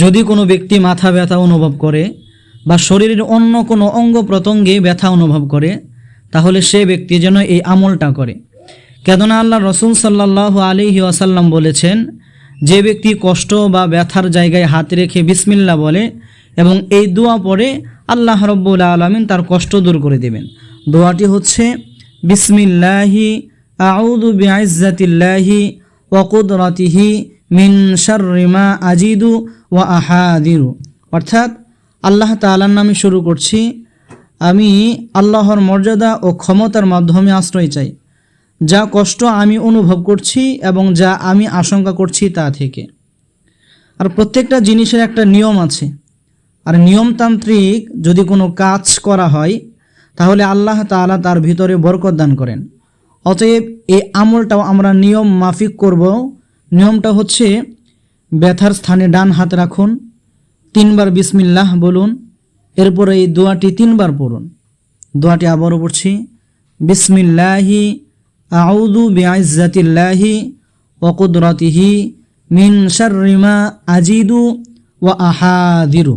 যদি কোনো ব্যক্তি মাথা ব্যথা অনুভব করে বা শরীরের অন্য কোনো অঙ্গ প্রত্যঙ্গে ব্যথা অনুভব করে, তাহলে সে ব্যক্তি যেন এই আমলটা করে। কেননা আল্লাহ রসুল সাল্লাহ আলিহি আসাল্লাম বলেছেন, যে ব্যক্তি কষ্ট বা ব্যথার জায়গায় হাত রেখে বিসমিল্লা বলে এবং এই দোয়া পরে আল্লাহ রব্বুল আলমিন তার কষ্ট দূর করে দেবেন। দোয়াটি হচ্ছে, বিসমিল্লাহি আউদু বিআজ্জাতিল্লাহি ওকুদরাতিহি মিন আজিদু ওয়া আহাদিরু। অর্থাৎ আল্লাহ তাআলার নামে শুরু করছি, আমি আল্লাহর মর্যাদা ও ক্ষমতার মাধ্যমে আশ্রয় চাই। যা কষ্ট আমি অনুভব করছি এবং যা আমি আশঙ্কা করছি তা থেকে। আর প্রত্যেকটা জিনিসের একটা নিয়ম আছে। আর নিয়মতান্ত্রিক যদি কোনো কাজ করা হয়, তাহলে আল্লাহ তাআলা তার ভিতরে বরকত দান করেন। অতএব এই আমলটাও আমরা নিয়ম মাফিক করব নিয়মটা হচ্ছে ব্যথার স্থানে ডান হাত রাখুন, তিনবার বিসমিল্লাহ বলুন, এরপরে এই দোয়াটি তিনবার পড়ুন। দোয়াটি আবারও পড়ছি, বিসমিল্লাহি আউদু বেআজাতিল্লাহি অকুদরতিহি মিনসার মিন শাররিমা আজিদু ওয়া আহাদিরু